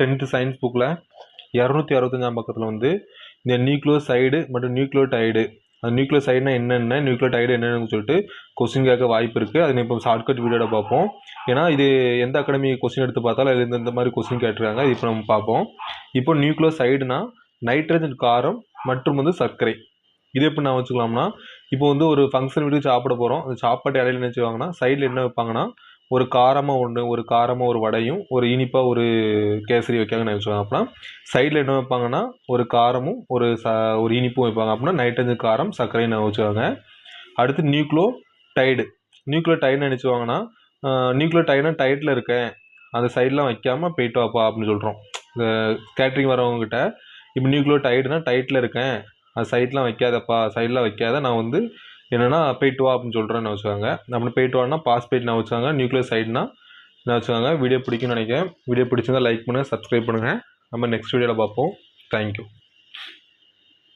Tenth science புக்கில் இரநூத்தி அறுபத்தஞ்சாம் பக்கத்தில் வந்து இந்த நியூக்ளியோசைடு மற்றும் நியூக்ளியோடைடு அந்த நியூக்ளியோசைடுனா என்னென்ன நியூக்ளியோடைடு என்னென்னு சொல்லிட்டு கொஸ்டின் கேட்க வாய்ப்பு இருக்குது அது இப்போ ஷார்ட்கட் வீடியோட பார்ப்போம். ஏன்னா இது எந்த அகாடமி கொஸ்டின் எடுத்து பார்த்தாலும் அது இந்த மாதிரி கொஸ்டின் கேட்டிருக்காங்க. இப்போ நம்ம பார்ப்போம். இப்போ நியூக்ளியோசைடுனா நைட்ரஜன் காரம் மற்றும் வந்து சர்க்கரை. இது எப்படி நான் வச்சுக்கலாம்னா இப்போ வந்து ஒரு ஃபங்க்ஷன் வீட்டுக்கு சாப்பிட போகிறோம் அந்த சாப்பாட்டு இடையில என்ன வச்சுவாங்கன்னா சைடில் என்ன வைப்பாங்கன்னா ஒரு காரமாக ஒன்று ஒரு காரமாக ஒரு வடையும் ஒரு இனிப்பாக ஒரு கேசரி வைக்காங்கன்னு வச்சுக்கோங்க அப்படின்னா சைடில் என்ன வைப்பாங்கன்னா ஒரு காரமும் ஒரு ச ஒரு இனிப்பும் வைப்பாங்க. அப்படின்னா நைட்ரஜன் காரம் சக்கரையும் நான் வச்சுருவாங்க அடுத்து நியூக்ளோ டைடு நியூக்ளியோ டைடுன்னு நினச்சிவாங்கன்னா நியூக்ளியோ டைடுனா டைட்டில் இருக்கேன். அந்த சைட்லாம் வைக்காமல் போயிட்டு வாப்பா அப்படின்னு சொல்கிறோம் இந்த கேட்ரிங் வரவங்கக்கிட்ட இப்போ நியூக்ளியோ டைடுனா டைட்டில் இருக்கேன். அது சைட்லாம் வைக்காதப்பா சைட்லாம் வைக்காத நான் வந்து என்னென்னா போயிட்டு வா அப்படின்னு சொல்கிறேன்னு வச்சுக்காங்க. அப்புறம் போயிட்டு வான்னா பாஸ்பேட் நான் வச்சுக்காங்க நியூக்ளியர் சைட்னா நான் வச்சுக்காங்க. வீடியோ பிடிக்கும்னு நினைக்கிறேன். வீடியோ பிடிச்சிருந்தா லைக் பண்ணுங்கள் சப்ஸ்கிரைப் பண்ணுங்கள் நம்ம நெக்ஸ்ட் வீடியோவில் பார்ப்போம். தேங்க்யூ